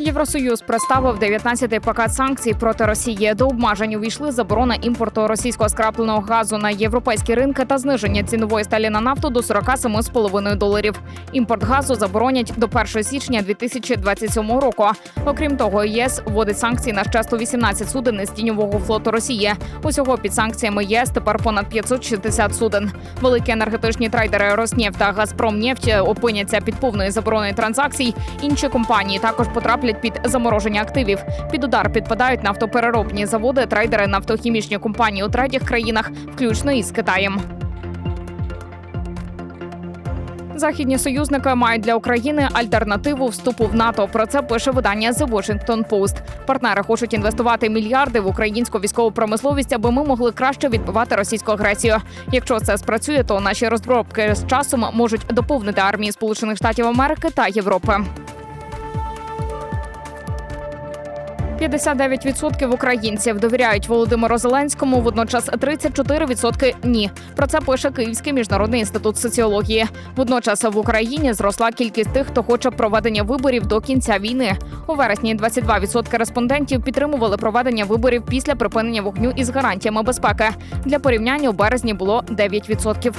Євросоюз представив 19-й пакет санкцій проти Росії. До обмежень увійшли заборона імпорту російського скрапленого газу на європейські ринки та зниження цінової сталі на нафту до 47,5 доларів. Імпорт газу заборонять до 1 січня 2027 року. Окрім того, ЄС вводить санкції на ще 118 суден із тіньового флоту Росії. Усього під санкціями ЄС тепер понад 560 суден. Великі енергетичні трейдери Роснефть та Газпромнефть опиняться під повною забороною транзакцій. Інші компанії також потраплять під замороження активів. Під удар підпадають нафтопереробні заводи, трейдери, нафтохімічні компанії у третіх країнах, включно із Китаєм. Західні союзники мають для України альтернативу вступу в НАТО. Про це пише видання The Washington Post. Партнери хочуть інвестувати мільярди в українську військову промисловість, аби ми могли краще відбивати російську агресію. Якщо це спрацює, то наші розробки з часом можуть доповнити армії Сполучених Штатів Америки та Європи. 59% українців довіряють Володимиру Зеленському. Водночас 34% – ні. Про це пише Київський міжнародний інститут соціології. Водночас в Україні зросла кількість тих, хто хоче проведення виборів до кінця війни. У вересні 22% респондентів підтримували проведення виборів після припинення вогню із гарантіями безпеки. Для порівняння у березні було 9%.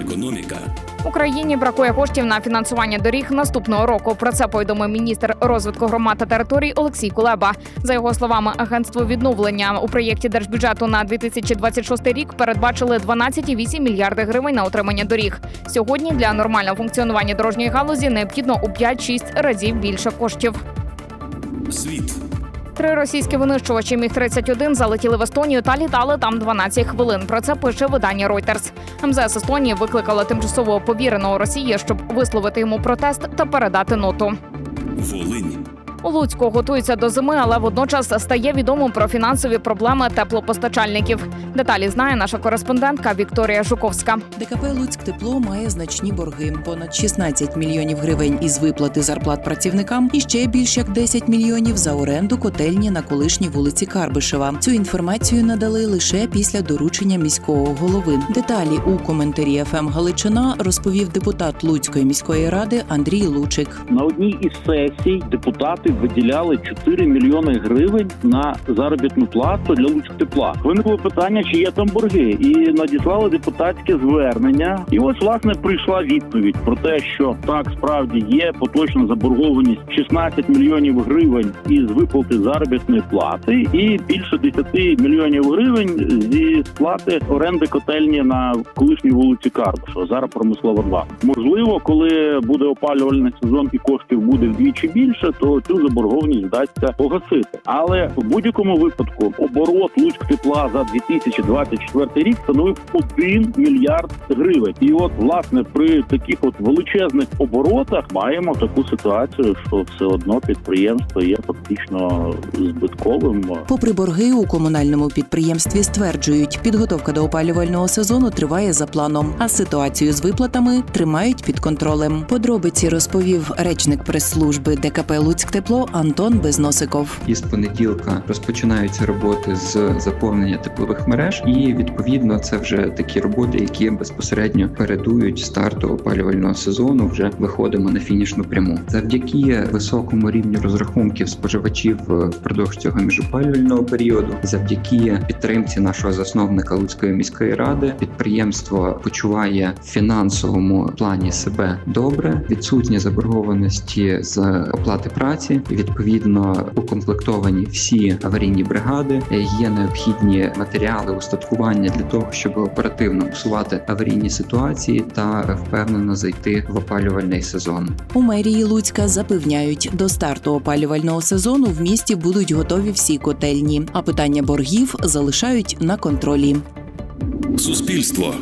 економіка, Україні бракує коштів на фінансування доріг наступного року. Про це повідомив міністр розвитку громад та територій Олексій Кулеба. За його словами, агентство відновлення у проєкті держбюджету на 2026 рік передбачили 12,8 мільярди гривень на утримання доріг. Сьогодні для нормального функціонування дорожньої галузі необхідно у 5-6 разів більше коштів. світ, Три російські винищувачі міг 31 залетіли в Естонію та літали там 12 хвилин. Про це пише видання Reuters. МЗС Естонії викликала тимчасово повіреного Росії, щоб висловити йому протест та передати ноту. Волинь, У Луцьку готуються до зими, але водночас стає відомо про фінансові проблеми теплопостачальників. Деталі знає наша кореспондентка Вікторія Жуковська. ДКП Луцьк тепло має значні борги понад 16 мільйонів гривень із виплати зарплат працівникам і ще більш як 10 мільйонів за оренду котельні на колишній вулиці Карбишева. Цю інформацію надали лише після доручення міського голови. Деталі у коментарі ФМ Галичина розповів депутат Луцької міської ради Андрій Лучик. На одній із сесій депутати виділяли 4 мільйони гривень на заробітну плату для Луцьктепла. Виникло питання, чи є там борги, і надіслали депутатське звернення. І ось власне прийшла відповідь про те, що так справді є поточна заборгованість 16 мільйонів гривень із виплати заробітної плати, і більше 10 мільйонів гривень зі сплати оренди котельні на колишній вулиці Карбушева, зараз промислова 2. Можливо, коли буде опалювальний сезон і коштів буде вдвічі більше, то цю заборгованість вдасться погасити. Але в будь-якому випадку оборот Луцьк тепла за 2024 рік становив 1 мільярд гривень. І от власне при таких от величезних оборотах маємо таку ситуацію, що все одно підприємство є фактично збитковим. Попри борги у комунальному підприємстві стверджують, підготовка до опалювального сезону триває за планом, а ситуацію з виплатами тримають під контролем. Подробиці розповів речник прес-служби ДКП Луцьктепло Антон Безносиков. Із понеділка розпочинаються роботи з заповнення теплових мереж, і відповідно це вже такі роботи, які безпосередньо передують старту опалювального сезону. Вже виходимо на фінішну пряму. Завдяки високому рівню розрахунків споживачів впродовж цього міжопалювального періоду, завдяки підтримці нашого засновника Луцької міської ради, підприємство почуває в фінансовому плані себе добре. Відсутні заборгованості з оплати праці. Відповідно, укомплектовані всі аварійні бригади. Є необхідні матеріали устаткування для того, щоб оперативно усувати аварійні ситуації та впевнено зайти в опалювальний сезон. У мерії Луцька запевняють, до старту опалювального сезону в місті будуть готові всі котельні, а питання боргів залишають на контролі. суспільство,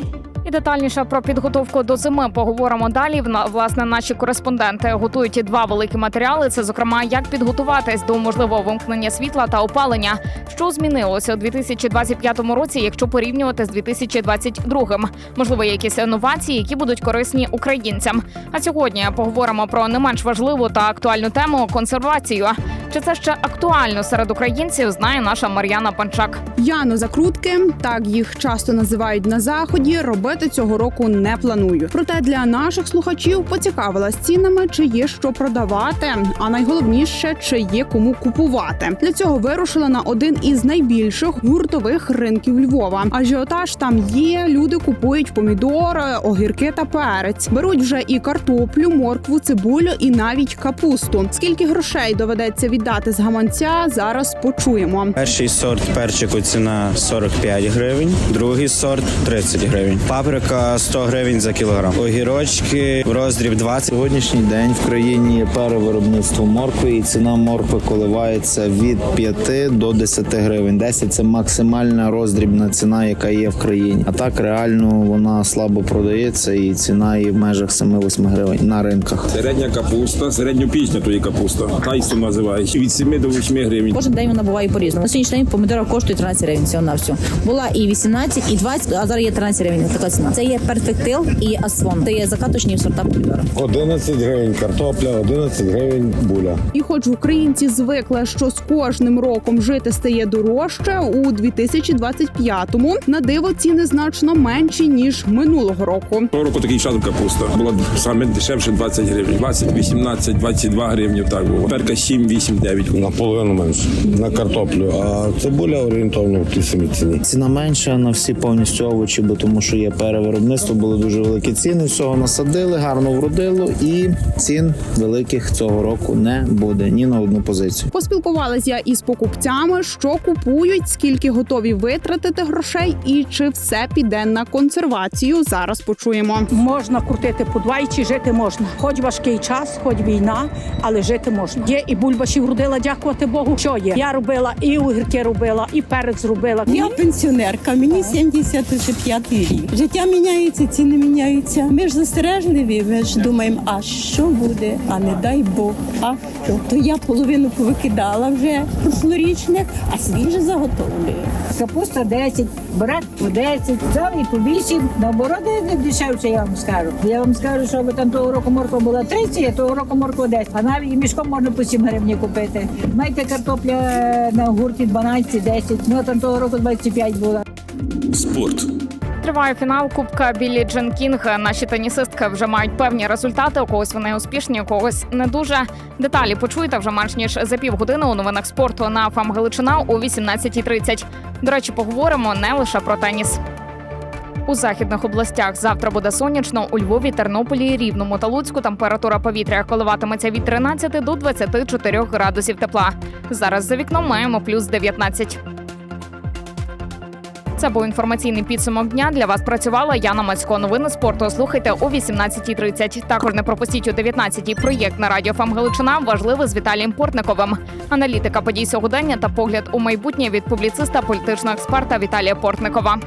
І детальніше про підготовку до зими поговоримо далі. Власне, наші кореспонденти готують два великі матеріали. Це, зокрема, як підготуватись до можливого вимкнення світла та опалення, що змінилося у 2025 році, якщо порівнювати з 2022. Можливо, якісь інновації, які будуть корисні українцям. А сьогодні поговоримо про не менш важливу та актуальну тему консервацію. Чи це ще актуально серед українців? Знає наша Мар'яна Панчак. Яно закрутки, так їх часто називають на заході. Робити цього року не планую. Проте для наших слухачів поцікавилась цінами, чи є що продавати, а найголовніше, чи є кому купувати. Для цього вирушила на один із найбільших гуртових ринків Львова. Ажіотаж там є. Люди купують помідори, огірки та перець. Беруть вже і картоплю, моркву, цибулю і навіть капусту. Скільки грошей доведеться віддати з гаманця? Зараз почуємо. Перший сорт перчику ціна 45 гривень, другий сорт 30 гривень. Паприка 100 гривень за кілограм. Огірочки в роздріб 20. Сьогоднішній день в країні є перевиробництво моркви, і ціна моркви коливається від 5 до 10 гривень. 10 – це максимальна роздрібна ціна, яка є в країні. А так реально вона слабо продається, і ціна є в межах 7-8 гривень на ринках. Середня капуста, середньопісня то є капуста. Тайсо називають. Від 7 до 8 гривень. Кожен день вона буває по-різному. На сьогоднішній день помідора коштує 13 гривень всього на всього. Була і 18, і 20, а зараз є 13 гривень. Така ціна. Це є перфектил і асфон. Це є закаточні сорта помідора. 11 гривень картопля, 11 гривень буля. І хоч українці звикли, що з кожним роком жити стає дорожче, у 2025-му на диво ціни значно менші ніж минулого року. Того року такий час капуста. Була саме дешевше 20 гривень. 20, 18, 22 гривні так було. Перка 7, 8, 9. Наполовину менше на картоплю, а цибуля орієнтовно в тій самій ціні. Ціна менша на всі повністю овочі, бо тому що є перевиробництво, були дуже великі ціни. Всього насадили, гарно вродило, і цін великих цього року не буде ні на одну позицію. Поспілкувалась я із покупцями, що купують, скільки готові витратити грошей, і чи все піде на консервацію. Зараз почуємо. Можна крутити по два і чи жити можна. Хоч важкий час, хоч війна, але жити можна. Є і бульбашів родила, дякувати Богу. Що є? Я робила і огірки робила, і перець робила. Я пенсіонерка, мені 75 рік. Життя міняється, ціни міняються. Ми ж застережливі, ми ж думаємо, а що буде? А не дай Бог, а що? То я половину повикидала вже прошлорічних, а свіже заготовлюю. Капуста 10, брат по 10, взяв і по 8. Наоборот, не дешевше, я вам скажу. Я вам скажу, що ви там того року морква була 30, а того року морква 10. А навіть мішком можна по 7 гривень купити. Знаєте, картопля на гурті 12, 10. Ну там того року 25 була. Спорт. Триває фінал Кубка Біллі Джен Кінг. Наші тенісистки вже мають певні результати. У когось вони успішні, у когось не дуже. Деталі почуєте вже менш ніж за півгодини у новинах спорту на ФАМ Галичина о 18.30. До речі, поговоримо не лише про теніс. У західних областях завтра буде сонячно. У Львові, Тернополі, Рівному та Луцьку температура повітря коливатиметься від 13 до 24 градусів тепла. Зараз за вікном маємо плюс 19. Це був інформаційний підсумок дня. Для вас працювала Яна Мацько. Новини спорту слухайте о 18.30. Також не пропустіть о 19.00 проєкт на радіо ФАМ Галичина. Важливий з Віталієм Портниковим. Аналітика подій сьогодення та погляд у майбутнє від публіциста політичного експерта Віталія Портникова.